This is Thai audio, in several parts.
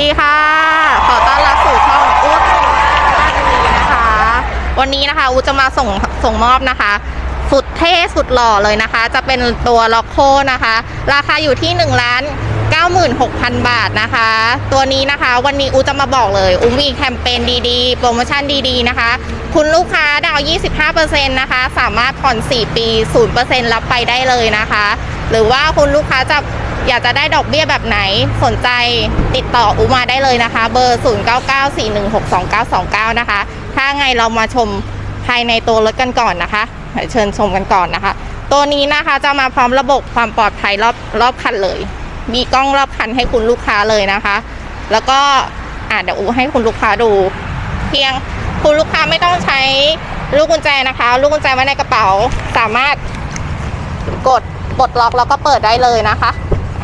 สวัสดีค่ะ ขอต้อนรับสู่ช่องอู๊ดบ้านดีนะคะ วันนี้นะคะอู๊ดจะมาส่งส่งมอบนะคะ สุดเท่สุดหล่อเลยนะคะ จะเป็นตัวล็อกโคนะคะ ราคาอยู่ที่1ล้าน96,000 บาทนะคะ ตัวนี้นะคะวันนี้อูจะมาบอกเลยอูมีแคมเปญดีๆ โปรโมชั่นดีๆนะคะ คุณลูกค้าดาว 25%นะคะ สามารถผ่อน 4 ปี 0%รับไปได้เลยนะคะ หรือว่าคุณลูกค้าจะ อยากจะได้ดอกเบี้ยแบบไหนสนใจติดต่ออูมาได้เลยนะคะ เบอร์ 0994162929 นะคะ ถ้าไงเรามาชมภายในตัวรถกันก่อนนะคะเชิญชมกันก่อนนะคะ ตัวนี้นะคะจะมาพร้อมระบบความปลอดภัยรอบรอบคันเลย มีกล้องรอบคันให้คุณลูกค้าเลยนะคะ แล้วก็อะเดี๋ยวอูให้คุณลูกค้าดู เพียงคุณลูกค้าไม่ต้องใช้ลูกกุญแจนะคะ ลูกกุญแจไว้ในกระเป๋าสามารถกดปลดล็อกแล้วก็เปิดได้เลยนะคะ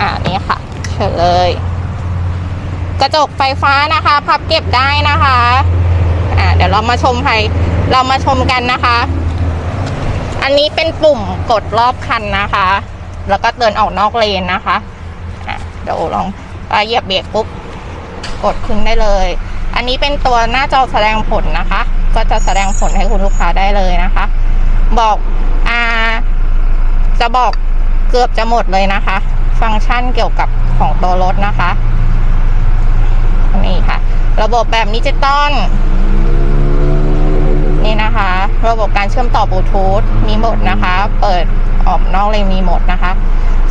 อ่านี่ค่ะเชิญเลย กระจกไฟฟ้านะคะ พับเก็บได้นะคะอ่าเดี๋ยวเรามาชมภายเรามาชมกันนะคะ อันนี้เป็นปุ่มกดรอบคันนะคะ แล้วก็เดินออกนอกเลนนะคะอะเดี๋ยวลองเหยียบเบรกปุ๊บกดขึ้นได้เลย อันนี้เป็นตัวหน้าจอแสดงผลนะคะ ก็จะแสดงผลให้คุณลูกค้าได้เลยนะคะ บอกอ่าจะบอกเกือบจะหมดเลยนะคะ ฟังก์ชันเกี่ยวกับของตัวรถนะคะนี่ค่ะ ระบบแบบดิจิตอลนี่นะคะ ระบบการเชื่อมต่อบลูทูธมีหมดนะคะ เปิดออกนอกเลยมีหมดนะคะ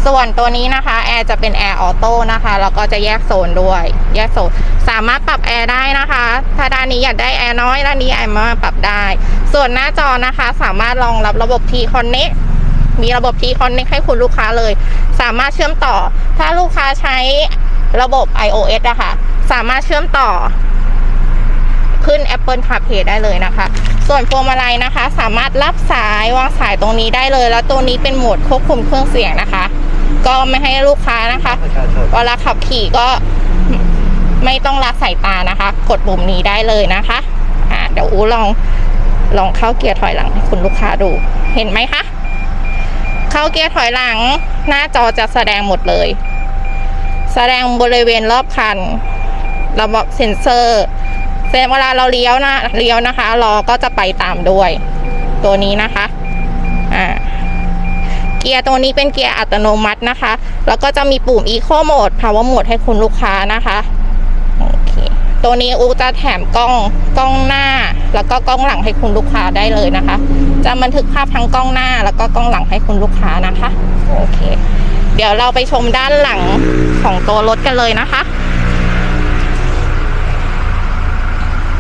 ส่วนตัวนี้นะคะแอร์จะเป็นแอร์ออโต้นะคะแล้วก็จะแยกโซนด้วย แยกโซนสามารถปรับแอร์ได้นะคะ ถ้าด้านนี้อยากได้แอร์น้อยด้านนี้แอร์มากปรับได้ ส่วนหน้าจอนะคะ สามารถรองรับระบบ T Connect มีระบบ T Connect ให้คุณลูกค้าเลย สามารถเชื่อมต่อ ถ้าลูกค้าใช้ระบบ iOS อะค่ะ สามารถเชื่อมต่อ ขึ้น Apple CarPlay ได้เลยนะคะ ส่วนพวงมาลัยนะคะ สามารถรับสายวางสายตรงนี้ได้เลย แล้วตัวนี้เป็นโหมดควบคุมเครื่องเสียงนะคะ ก็ไม่ให้ลูกค้านะคะเวลาขับขี่ก็ไม่ต้องละสายตานะคะ กดปุ่มนี้ได้เลยนะคะอ่าเดี๋ยวอูลองลองเข้าเกียร์ถอยหลังให้คุณลูกค้าดู เห็นไหมคะ เข้าเกียร์ถอยหลัง หน้าจอจะแสดงหมดเลย แสดงบริเวณรอบคัน ระบบเซ็นเซอร์เเวลาเราเลี้ยวนะเลี้ยวนะคะล้อก็จะไปตามด้วย ตัวนี้นะคะอ่าเกียร์ตัวนี้เป็นเกียร์อัตโนมัตินะคะ แล้วก็จะมีปุ่ม Eco Mode Power Mode ให้คุณลูกค้านะคะ ตัวนี้อูจะแถมกล้องกล้องหน้า แล้วก็กล้องหลังให้คุณลูกค้าได้เลยนะคะ จะบันทึกภาพทั้งกล้องหน้า แล้วก็กล้องหลังให้คุณลูกค้านะคะโอเค เดี๋ยวเราไปชมด้านหลังของตัวรถกันเลยนะคะ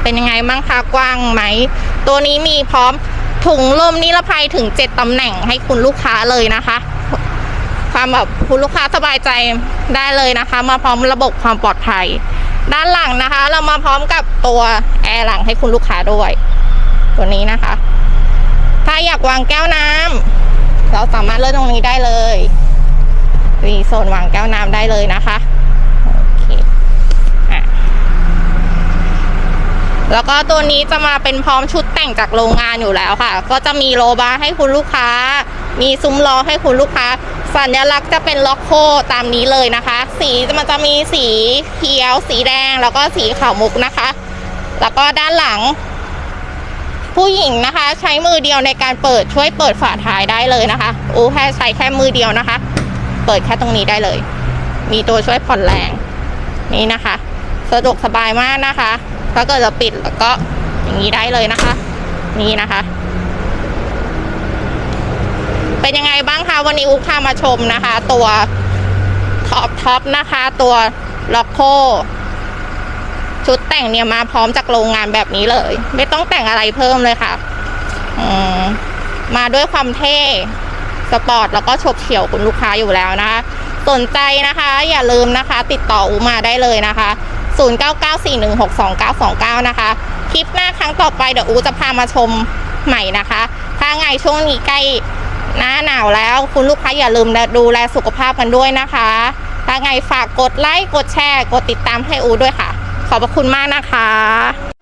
เป็นยังไงบ้างคะกว้างไหม ตัวนี้มีพร้อมถุงลมนิรภัยถึง 7ตำแหน่งให้คุณลูกค้าเลยนะคะ ความแบบคุณลูกค้าสบายใจได้เลยนะคะ มาพร้อมระบบความปลอดภัย ด้านหลังนะคะ เรามาพร้อมกับตัวแอร์หลังให้คุณลูกค้าด้วย ตัวนี้นะคะ ถ้าอยากวางแก้วน้ำเราสามารถเลื่อนตรงนี้ได้เลยมีโซนวางแก้วน้ำได้เลยนะคะโอเคอะแล้วก็ตัวนี้จะมาเป็นพร้อมชุดแต่งจากโรงงานอยู่แล้วค่ะ ก็จะมีโลบาร์ให้คุณลูกค้า มีซุ้มล้อให้คุณลูกค้า สัญลักษณ์จะเป็นล็อกโคตามนี้เลยนะคะ สีมันจะมีสีเขียว สีแดงแล้วก็สีขาวมุกนะคะ แล้วก็ด้านหลัง ผู้หญิงนะคะ ใช้มือเดียวในการเปิดช่วยเปิดฝาท้ายได้เลยนะคะอูแค่ใช้แค่มือเดียวนะคะ เปิดแค่ตรงนี้ได้เลย มีตัวช่วยผ่อนแรงนี่นะคะ สะดวกสบายมากนะคะ ถ้าเกิดเราปิดแล้วก็อย่างนี้ได้เลยนะคะ นี่นะคะ เป็นยังไงบ้างคะวันนี้อุ๊กพามาชมนะคะ ตัวท็อปท็อปนะคะ ตัวล็อกโคชุดแต่งเนี่ยมาพร้อมจากโรงงานแบบนี้เลย ไม่ต้องแต่งอะไรเพิ่มเลยค่ะมมาด้วยความเท่สปอร์ตแล้วก็ฉบเฉี่ยวคุณลูกค้าอยู่แล้วนะคะสนใจนะคะ อย่าลืมนะคะ ติดต่ออูมาได้เลยนะคะ 0994162929 นะคะ คลิปหน้าครั้งต่อไปเดี๋ยวอูจะพามาชมใหม่นะคะ ถ้าไงช่วงนี้ใกล้ หน้าหนาวแล้วคุณลูกค้าอย่าลืมดูแลสุขภาพกันด้วยนะคะ ถ้าไงฝากกดไลค์กดแชร์ กดติดตามให้อูด้วยค่ะ ขอบพระคุณมากนะคะ